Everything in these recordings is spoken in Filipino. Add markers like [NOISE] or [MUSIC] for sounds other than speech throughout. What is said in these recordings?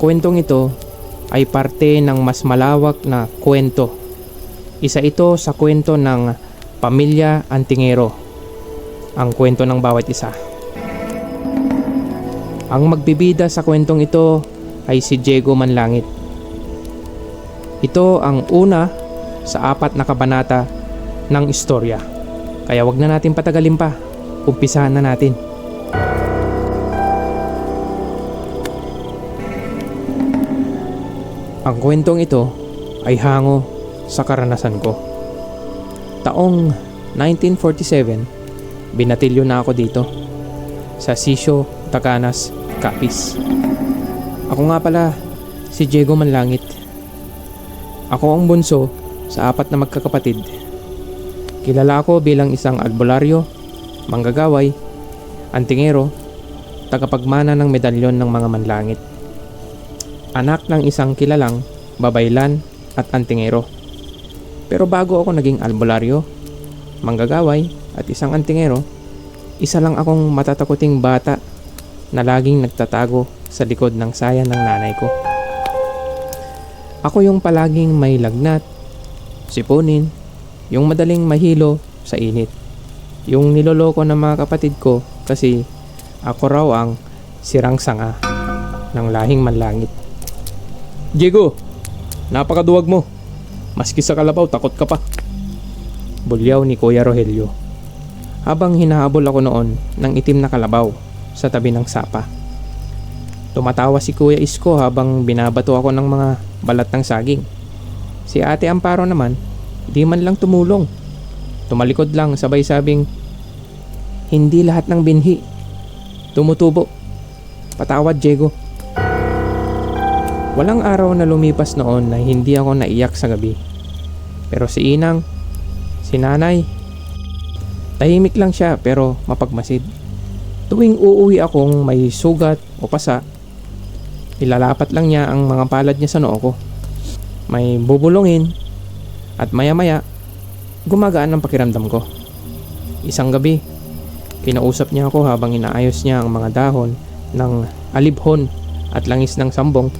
Kwentong ito ay parte ng mas malawak na kwento. Isa ito sa kwento ng Pamilya Antingero. Ang kwento ng bawat isa. Ang magbibida sa kwentong ito ay si Diego Manlangit. Ito ang una sa apat na kabanata ng istorya. Kaya wag na natin patagalin pa. Umpisahan na natin. Ang kwentong ito ay hango sa karanasan ko. Taong 1947, binatilyo na ako dito sa Sisio, Tacanas, Capiz. Ako nga pala si Diego Manlangit. Ako ang bunso sa apat na magkakapatid. Kilala ako bilang isang albularyo, manggagaway, antingero, tagapagmana ng medalyon ng mga manlangit. Anak ng isang kilalang babaylan at antingero. Pero bago ako naging albularyo, manggagaway at isang antingero, isa lang akong matatakuting bata na laging nagtatago sa likod ng saya ng nanay ko. Ako yung palaging may lagnat, sipunin, yung madaling mahilo sa init. Yung niloloko ng mga kapatid ko kasi ako raw ang sirang sanga ng lahing manlangit. Diego, napakaduwag mo. Maski sa kalabaw, takot ka pa. Bulyaw ni Kuya Rogelio. Habang hinahabol ako noon ng itim na kalabaw sa tabi ng sapa. Tumatawa si Kuya Isko habang binabato ako ng mga balat ng saging. Si Ate Amparo naman, di man lang tumulong. Tumalikod lang sabay sabing, Hindi lahat ng binhi. Tumutubo. Patawad, Diego. Walang araw na lumipas noon na hindi ako naiyak sa gabi. Pero si Inang, si Nanay, tahimik lang siya pero mapagmasid. Tuwing uuwi akong may sugat o pasa, ilalapat lang niya ang mga palad niya sa noo ko. May bubulungin at maya maya, gumagaan ang pakiramdam ko. Isang gabi, kinausap niya ako habang inaayos niya ang mga dahon ng alibhon at langis ng sambong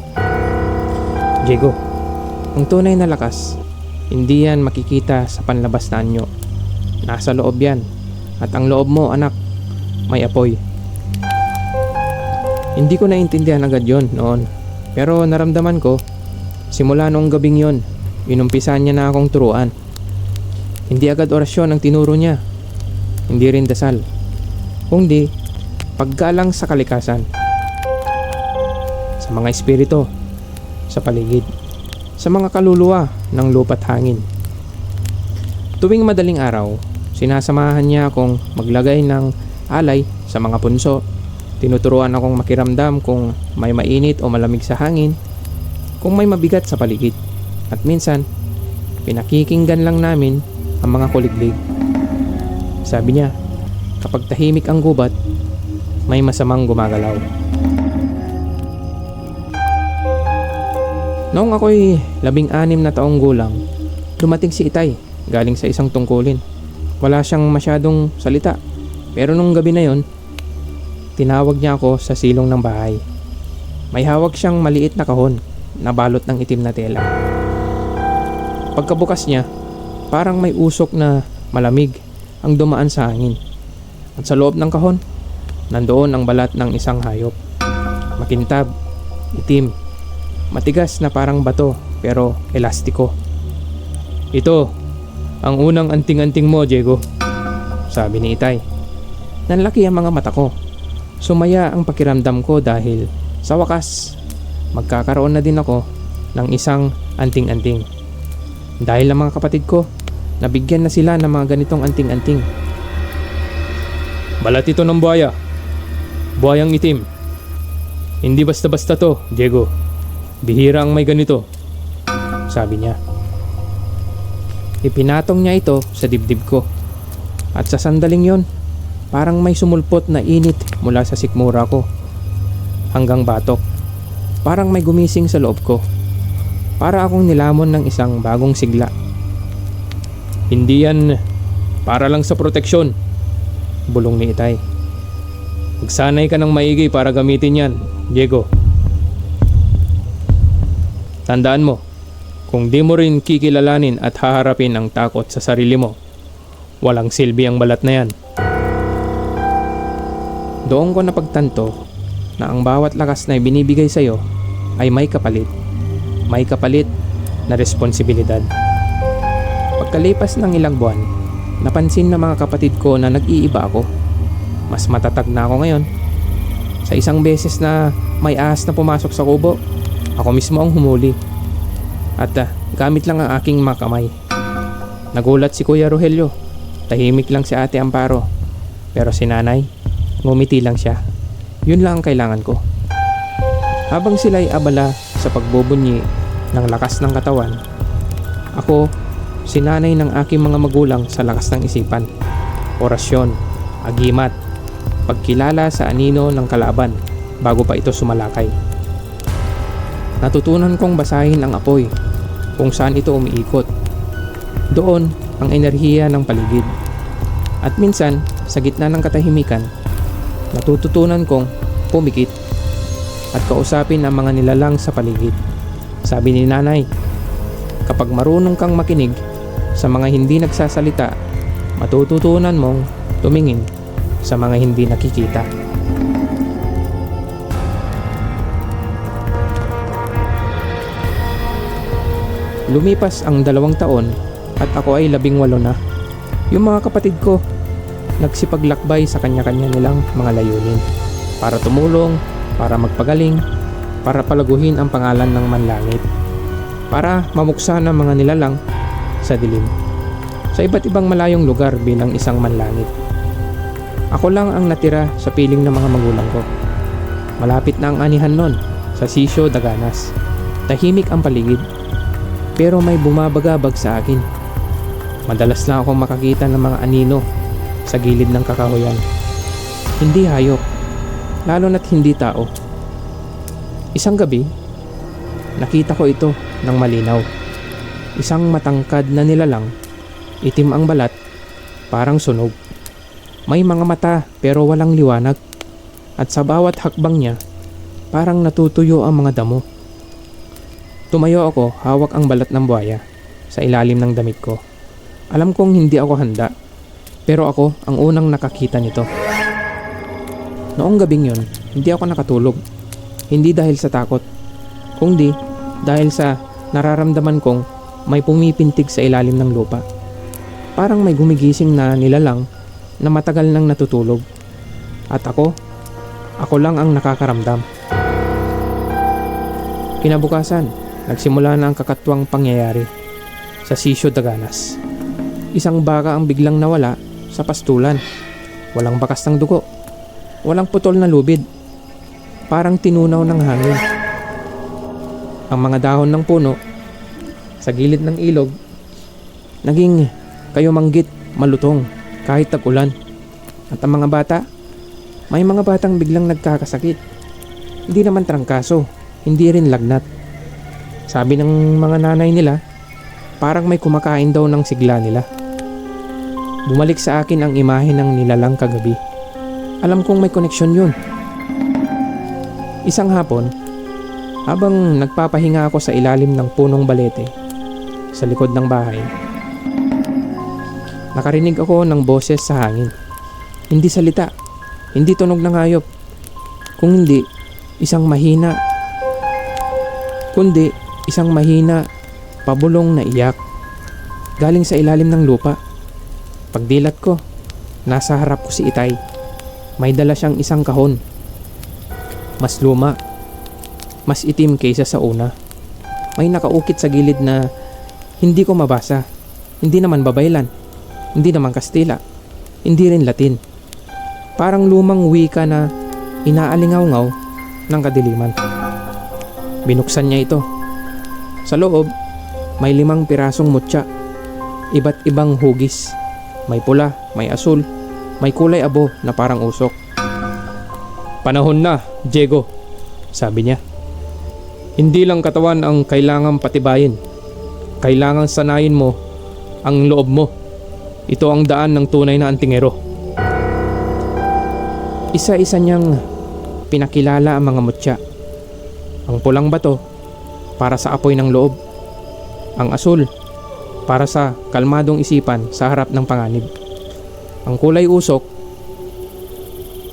Diego, ang tunay na lakas, hindi yan makikita sa panlabas na anyo. Nasa loob yan. At ang loob mo, anak, may apoy. Hindi ko naintindihan agad yon noon. Pero naramdaman ko, simula noong gabing yon, inumpisan niya na akong turuan. Hindi agad orasyon ang tinuro niya. Hindi rin dasal. Kundi, paggalang sa kalikasan. Sa mga espiritu, sa paligid, sa mga kaluluwa ng lupa't hangin. Tuwing madaling araw, sinasamahan niya akong maglagay ng alay sa mga punso. Tinuturuan akong makiramdam kung may mainit o malamig sa hangin, kung may mabigat sa paligid. At minsan, pinakikinggan lang namin ang mga kuliglig. Sabi niya, kapag tahimik ang gubat, may masamang gumagalaw. Noong ako'y labing anim na taong gulang, dumating si Itay galing sa isang tungkulin. Wala siyang masyadong salita. Pero nung gabi na yon, tinawag niya ako sa silong ng bahay. May hawak siyang maliit na kahon na balot ng itim na tela. Pagkabukas niya, parang may usok na malamig ang dumaan sa hangin. At sa loob ng kahon, nandoon ang balat ng isang hayop. Makintab, itim, Matigas na parang bato pero elastiko. Ito, ang unang anting-anting mo, Diego. Sabi ni Itay. Nanlaki ang mga mata ko. Sumaya ang pakiramdam ko dahil sa wakas, magkakaroon na din ako ng isang anting-anting. Dahil ang mga kapatid ko, nabigyan na sila ng mga ganitong anting-anting. Balat ito ng buhaya. Buhayang itim. Hindi basta-basta to, Diego. Bihira ang may ganito, sabi niya. Ipinatong niya ito sa dibdib ko. At sa sandaling yon, parang may sumulpot na init mula sa sikmura ko. Hanggang batok. Parang may gumising sa loob ko. Para akong nilamon ng isang bagong sigla. Hindi yan para lang sa proteksyon, bulong ni Itay. Magsanay ka ng maigi para gamitin yan, Diego. Tandaan mo, kung di mo rin kikilalanin at haharapin ang takot sa sarili mo, walang silbi ang balat na yan. Doon ko napagtanto na ang bawat lakas na ibinibigay sa iyo ay may kapalit. May kapalit na responsibilidad. Pagkalipas ng ilang buwan, napansin ng mga kapatid ko na nag-iiba ako. Mas matatag na ako ngayon. Sa isang beses na may ahas na pumasok sa kubo, ako mismo ang humuli. At ah, gamit lang ang aking mga kamay. Nagulat si Kuya Rogelio. Tahimik lang si Ate Amparo. Pero si Nanay, ngumiti lang siya. Yun lang ang kailangan ko. Habang sila'y abala sa pagbubunyi ng lakas ng katawan, ako, sinanay ng aking mga magulang sa lakas ng isipan, orasyon, agimat, pagkilala sa anino ng kalaban bago pa ito sumalakay. Natutunan kong basahin ang apoy kung saan ito umiikot. Doon ang enerhiya ng paligid. At minsan, sa gitna ng katahimikan, natututunan kong pumikit at kausapin ang mga nilalang sa paligid. Sabi ni nanay, kapag marunong kang makinig sa mga hindi nagsasalita, matututunan mong tumingin sa mga hindi nakikita. Lumipas ang dalawang taon at ako ay labing walo na. Yung mga kapatid ko, nagsipaglakbay sa kanya-kanya nilang mga layunin para tumulong, para magpagaling, para palaguhin ang pangalan ng manlangit, para mamuksa ng mga nilalang sa dilim sa iba't ibang malayong lugar bilang isang manlangit. Ako lang ang natira sa piling ng mga magulang ko. Malapit na ang anihan nun sa Sisyo Daganas. Tahimik ang paligid pero may bumabagabag sa akin. Madalas lang akong makakita ng mga anino sa gilid ng kakahuyan. Hindi hayop, lalo na't hindi tao. Isang gabi, nakita ko ito ng malinaw. Isang matangkad na nilalang, itim ang balat, parang sunog. May mga mata pero walang liwanag. At sa bawat hakbang niya, parang natutuyo ang mga damo. Tumayo ako hawak ang balat ng buhaya sa ilalim ng damit ko. Alam kong hindi ako handa, pero ako ang unang nakakita nito. Noong gabing yun, hindi ako nakatulog. Hindi dahil sa takot, kundi dahil sa nararamdaman kong may pumipintig sa ilalim ng lupa. Parang may gumigising na nilalang na matagal nang natutulog. At ako, ako lang ang nakakaramdam. Kinabukasan, nagsimula na ang kakatwang pangyayari sa Sisyo Daganas. Isang baka ang biglang nawala sa pastulan. Walang bakas ng dugo. Walang putol na lubid. Parang tinunaw ng hangin. Ang mga dahon ng puno sa gilid ng ilog naging kayomanggit malutong kahit tag-ulan. At ang mga bata, may mga batang biglang nagkakasakit. Hindi naman trangkaso, hindi rin lagnat. Sabi ng mga nanay nila, parang may kumakain daw ng sigla nila. Bumalik sa akin ang imahe ng nilalang kagabi. Alam kong may koneksyon yun. Isang hapon, habang nagpapahinga ako sa ilalim ng punong balete sa likod ng bahay, nakarinig ako ng boses sa hangin. Hindi salita, hindi tunog ng hayop, kung hindi isang mahina, kundi isang mahina, pabulong na iyak, galing sa ilalim ng lupa. Pagdilat ko, nasa harap ko si Itay. May dala siyang isang kahon. Mas luma, mas itim kaysa sa una. May nakaukit sa gilid na hindi ko mabasa. Hindi naman babaylan. Hindi naman Kastila. Hindi rin Latin. Parang lumang wika na inaalingaw-ngaw ng kadiliman. Binuksan niya ito. Sa loob, may limang pirasong mutya. Iba't ibang hugis. May pula, may asul, may kulay abo na parang usok. Panahon na, Diego, sabi niya. Hindi lang katawan ang kailangang patibayin. Kailangang sanayin mo ang loob mo. Ito ang daan ng tunay na antingero. Isa-isa niyang pinakilala ang mga mutya. Ang pulang bato, para sa apoy ng loob. Ang asul para sa kalmadong isipan sa harap ng panganib. Ang kulay usok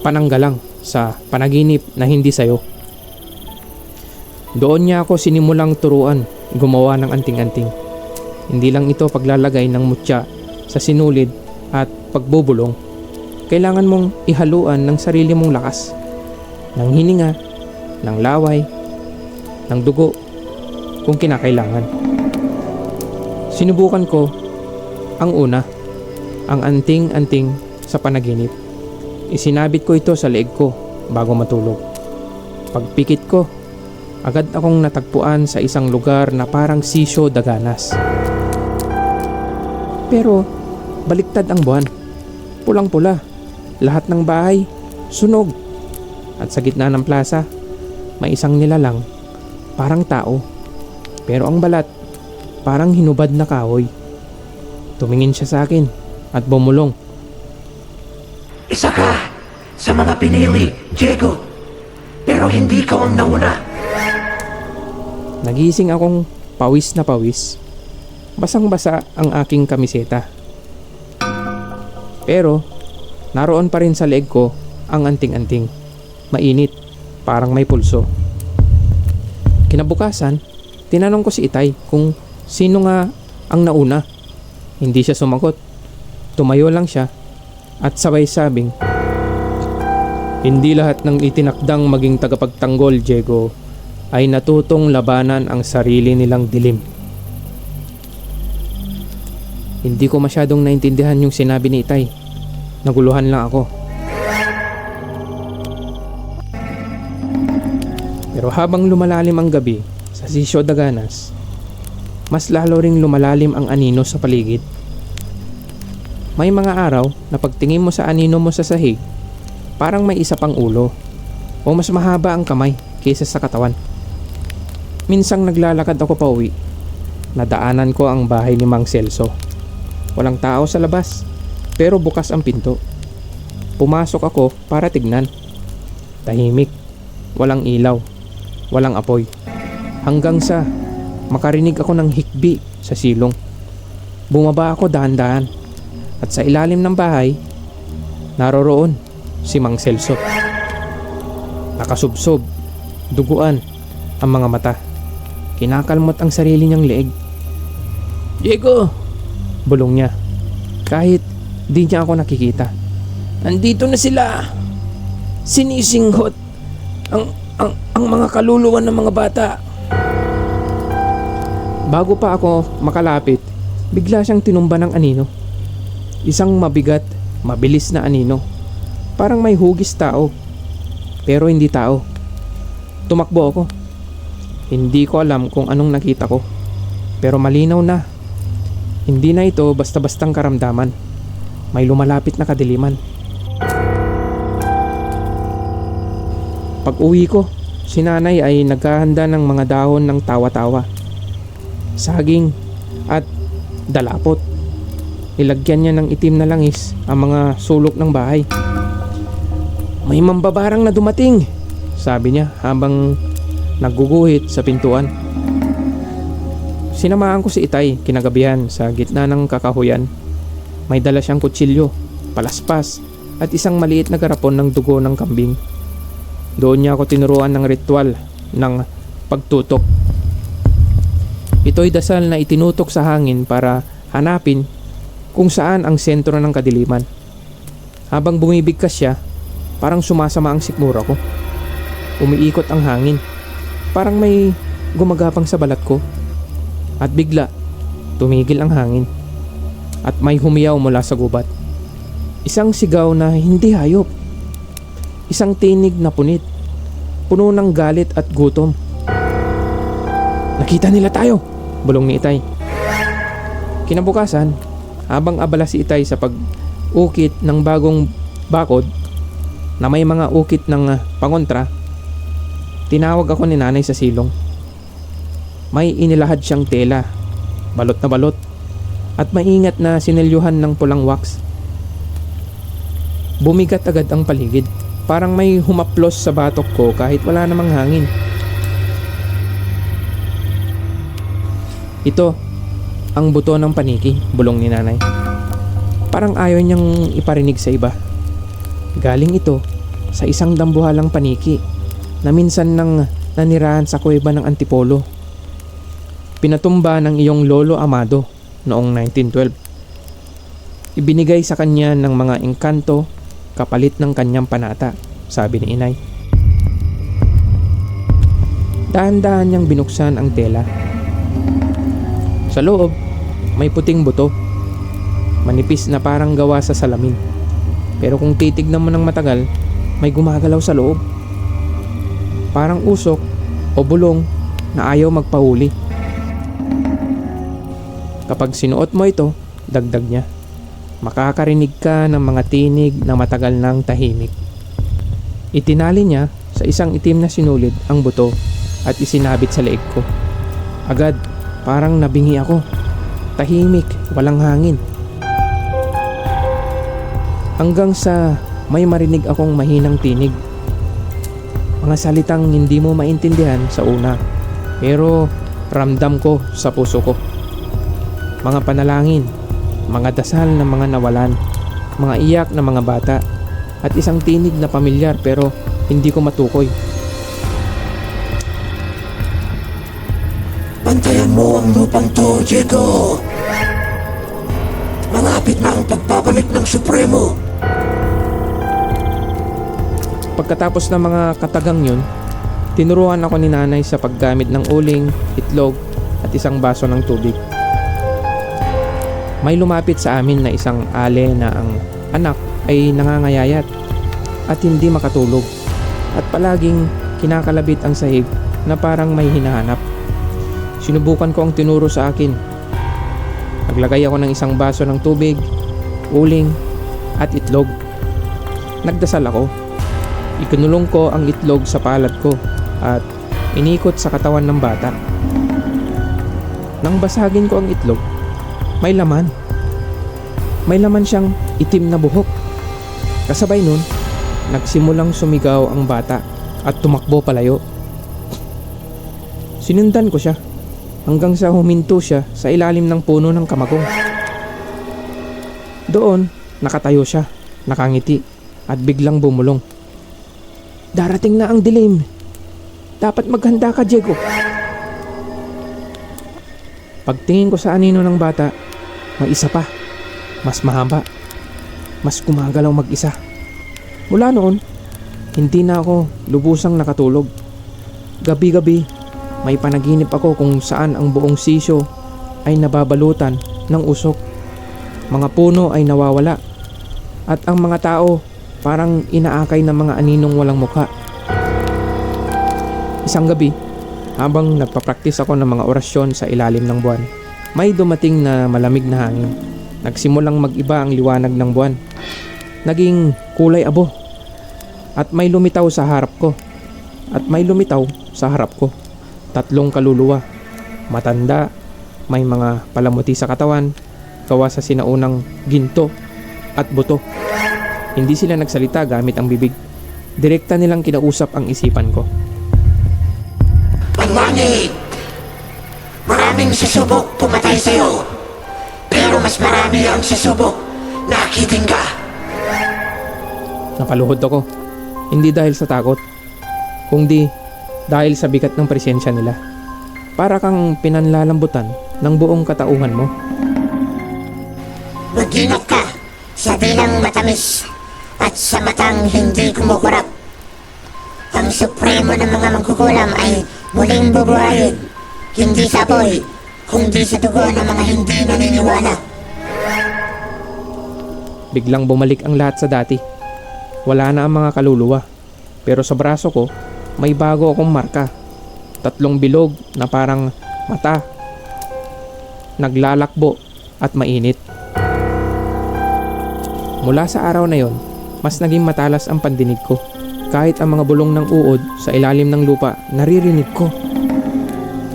pananggalang sa panaginip na hindi sayo. Doon niya ako sinimulang turuan gumawa ng anting-anting. Hindi lang ito paglalagay ng mutya sa sinulid at pagbubulong. Kailangan mong ihaluan ng sarili mong lakas. Ng hininga, ng laway, ng dugo, kung kinakailangan. Sinubukan ko ang una, ang anting-anting sa panaginip. Isinabit ko ito sa leeg ko bago matulog. Pagpikit ko, agad akong natagpuan sa isang lugar na parang sisyo daganas. Pero baliktad ang buwan. Pulang-pula. Lahat ng bahay, sunog. At sa gitna ng plaza, may isang nilalang, parang tao. Pero ang balat, parang hinubad na kahoy. Tumingin siya sa akin at bumulong. Isa ka sa mga pinili, Diego. Pero hindi ka ang nauna. Nagising akong pawis na pawis. Basang-basa ang aking kamiseta. Pero, naroon pa rin sa leeg ko ang anting-anting. Mainit, parang may pulso. Kinabukasan, tinanong ko si Itay kung sino nga ang nauna. Hindi siya sumagot. Tumayo lang siya at sabay sabing, Hindi lahat ng itinakdang maging tagapagtanggol, Diego, ay natutong labanan ang sarili nilang dilim. Hindi ko masyadong naintindihan yung sinabi ni Itay. Naguluhan lang ako. Pero habang lumalalim ang gabi sa Sisyo Daganas, mas lalo ring lumalalim ang anino sa paligid. May mga araw na pagtingin mo sa anino mo sa sahig, parang may isa pang ulo o mas mahaba ang kamay kaysa sa katawan. Minsang naglalakad ako pa uwi. Nadaanan ko ang bahay ni Mang Celso. Walang tao sa labas, pero bukas ang pinto. Pumasok ako para tignan. Tahimik, walang ilaw, walang apoy. Hanggang sa makarinig ako ng hikbi sa silong. Bumaba ako dahan-dahan at sa ilalim ng bahay, naroroon si Mang Celso. Nakasubsob, duguan ang mga mata. Kinakalmot ang sarili niyang leeg. Diego! Bulong niya. Kahit di niya ako nakikita. Andito na sila! Sinisinghot ang, ang, ang mga kaluluwan ng mga bata. Bago pa ako makalapit, bigla siyang tinumba ng anino. Isang mabigat, mabilis na anino. Parang may hugis tao. Pero hindi tao. Tumakbo ako. Hindi ko alam kung anong nakita ko. Pero malinaw na. Hindi na ito basta-bastang karamdaman. May lumalapit na kadiliman. Pag uwi ko, si nanay ay naghahanda ng mga dahon ng tawa-tawa. Saging at dalapot. Ilagyan niya ng itim na langis ang mga sulok ng bahay. May mambabarang na dumating, sabi niya habang nagguguhit sa pintuan. Sinamahan ko si Itay kinagabihan sa gitna ng kakahuyan. May dala siyang kutsilyo, palaspas, at isang maliit na garapon ng dugo ng kambing. Doon niya ako tinuruan ng ritual ng pagtutok. Ito'y dasal na itinutok sa hangin para hanapin kung saan ang sentro ng kadiliman. Habang bumibigkas siya, parang sumasama ang sikmura ko. Umiikot ang hangin. Parang may gumagapang sa balat ko. At bigla, tumigil ang hangin. At may humiyaw mula sa gubat. Isang sigaw na hindi hayop. Isang tinig na punit. Puno ng galit at gutom. Nakita nila tayo, bulong ni Itay. Kinabukasan, habang abala si Itay sa pag-ukit ng bagong bakod na may mga ukit ng ah, pangontra, tinawag ako ni nanay sa silong. May inilahad siyang tela, balot na balot, at maingat na sinelyuhan ng pulang wax. Bumigat agad ang paligid. Parang may humaplos sa batok ko kahit wala namang hangin. Ito, ang buto ng paniki, bulong ni nanay. Parang ayaw niyang iparinig sa iba. Galing ito sa isang dambuhalang paniki na minsan nang nanirahan sa kuweba ng Antipolo. Pinatumba ng iyong lolo Amado noong 1912. Ibinigay sa kanya ng mga engkanto kapalit ng kanyang panata, sabi ni inay. Dahan-dahan niyang binuksan ang tela. Sa loob, may puting buto. Manipis na parang gawa sa salamin. Pero kung titignan mo ng matagal, may gumagalaw sa loob. Parang usok o bulong na ayaw magpahuli. Kapag sinuot mo ito, dagdag niya. Makakarinig ka ng mga tinig na matagal nang tahimik. Itinali niya sa isang itim na sinulid ang buto at isinabit sa leeg ko. Agad, parang nabingi ako. Tahimik, walang hangin. Hanggang sa may marinig akong mahinang tinig. Mga salitang hindi mo maintindihan sa una, pero ramdam ko sa puso ko. Mga panalangin, mga dasal ng mga nawalan, mga iyak ng mga bata, at isang tinig na pamilyar pero hindi ko matukoy. Ang lupang to, Diego! Malapit na ang pagbabalik ng Supremo! Pagkatapos ng mga katagang yun, tinuruan ako ni nanay sa paggamit ng uling, itlog at isang baso ng tubig. May lumapit sa amin na isang ale na ang anak ay nangangayayat at hindi makatulog at palaging kinakalabit ang sahig na parang may hinahanap. Sinubukan ko ang tinuro sa akin. Naglagay ako ng isang baso ng tubig, uling at itlog. Nagdasal ako. Ikinulong ko ang itlog sa palad ko at inikot sa katawan ng bata. Nang basagin ko ang itlog, may laman. May laman siyang itim na buhok. Kasabay nun, nagsimulang sumigaw ang bata at tumakbo palayo. Sinundan ko siya hanggang sa huminto siya sa ilalim ng puno ng kamagong. Doon, nakatayo siya, nakangiti at biglang bumulong. Darating na ang dilim. Dapat maghanda ka, Diego. Pagtingin ko sa anino ng bata, may isa pa. Mas mahaba. Mas gumagalaw mag-isa. Mula noon, hindi na ako lubusang nakatulog. Gabi-gabi, may panaginip ako kung saan ang buong sisyo ay nababalutan ng usok. Mga puno ay nawawala. At ang mga tao parang inaakay ng mga aninong walang mukha. Isang gabi, habang nagpapraktis ako ng mga orasyon sa ilalim ng buwan, may dumating na malamig na hangin. Nagsimulang mag-iba ang liwanag ng buwan. Naging kulay abo. At may lumitaw sa harap ko. At may lumitaw sa harap ko. Tatlong kaluluwa. Matanda, may mga palamuti sa katawan, gawa sa sinaunang ginto at buto. Hindi sila nagsalita gamit ang bibig. Direkta nilang kinausap ang isipan ko. Pagwangi! Maraming sasubok pumatay sa'yo. Pero mas marami ang sasubok na akitin ka. Napaluhod ako. Hindi dahil sa takot, kundi dahil sa bigat ng presensya nila. Para kang pinanlalambutan ng buong katauhan mo. Mag-ingat ka sa dilang matamis at sa matang hindi kumukurap. Ang supremo ng mga mangkukulam ay muling bubuhayin, hindi sa apoy, kundi sa dugo ng mga hindi naniniwala. Biglang bumalik ang lahat sa dati. Wala na ang mga kaluluwa. Pero sa braso ko, may bago akong marka. Tatlong bilog na parang mata. Naglalakbo at mainit. Mula sa araw na yon, mas naging matalas ang pandinig ko. Kahit ang mga bulong ng uod sa ilalim ng lupa, naririnig ko.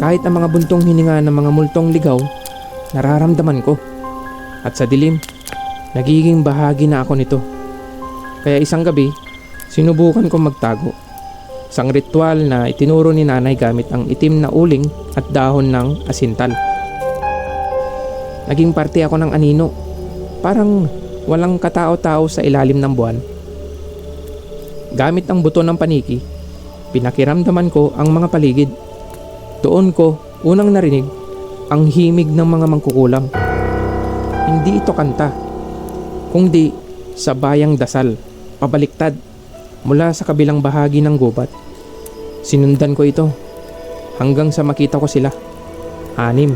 Kahit ang mga buntong hininga ng mga multong ligaw, nararamdaman ko. At sa dilim, nagiging bahagi na ako nito. Kaya isang gabi, sinubukan kong magtago. Isang ritual na itinuro ni nanay gamit ang itim na uling at dahon ng asintal. naging parte ako ng anino. Parang walang katao-tao sa ilalim ng buwan. Gamit ang buto ng paniki, pinakiramdaman ko ang mga paligid. Doon ko unang narinig ang himig ng mga mangkukulam. Hindi ito kanta, kundi sa bayang dasal, pabaliktad, mula sa kabilang bahagi ng gubat. Sinundan ko ito hanggang sa makita ko sila. Anim.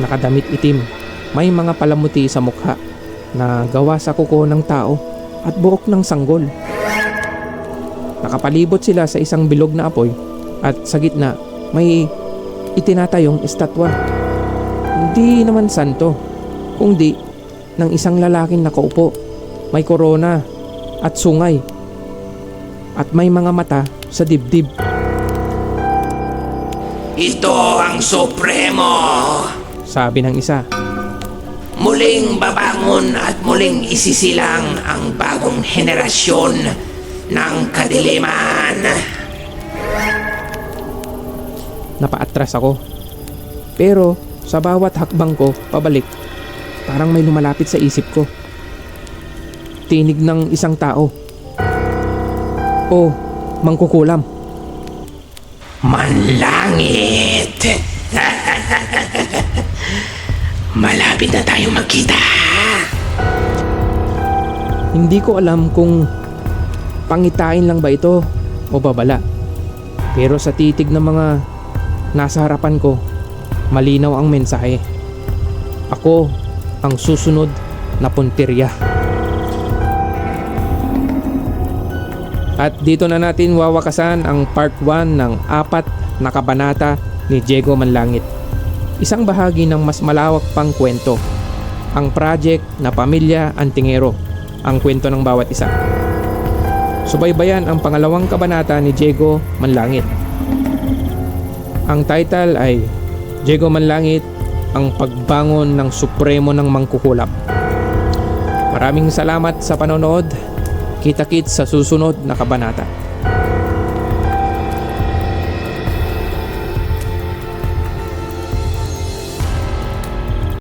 Nakadamit itim. May mga palamuti sa mukha na gawa sa kuko ng tao at buhok ng sanggol. Nakapalibot sila sa isang bilog na apoy at sa gitna may itinatayong estatwa. Hindi naman santo, kundi ng isang lalaking nakaupo. May korona at sungay at may mga mata sa dibdib. Ito ang Supremo. Sabi ng isa. Muling babangon at muling isisilang ang bagong henerasyon ng kadiliman. Napaatras ako. Pero sa bawat hakbang ko pabalik, parang may lumalapit sa isip ko. Tinig ng isang tao. Oh, mangkukulam. Manlangit! [LAUGHS] Malapit na tayong magkita. Hindi ko alam kung pangitain lang ba ito o babala. Pero sa titig ng mga nasa harapan ko, malinaw ang mensahe. Ako ang susunod na puntirya. At dito na natin wawakasan ang part 1 ng apat na kabanata ni Diego Manlangit. Isang bahagi ng mas malawak pang kwento. Ang project na Pamilya Antingero, ang kwento ng bawat isa. Subaybayan ang pangalawang kabanata ni Diego Manlangit. Ang title ay Diego Manlangit, ang pagbangon ng supremo ng mangkukulap. Maraming salamat sa panonood. Kita-kits sa susunod na kabanata.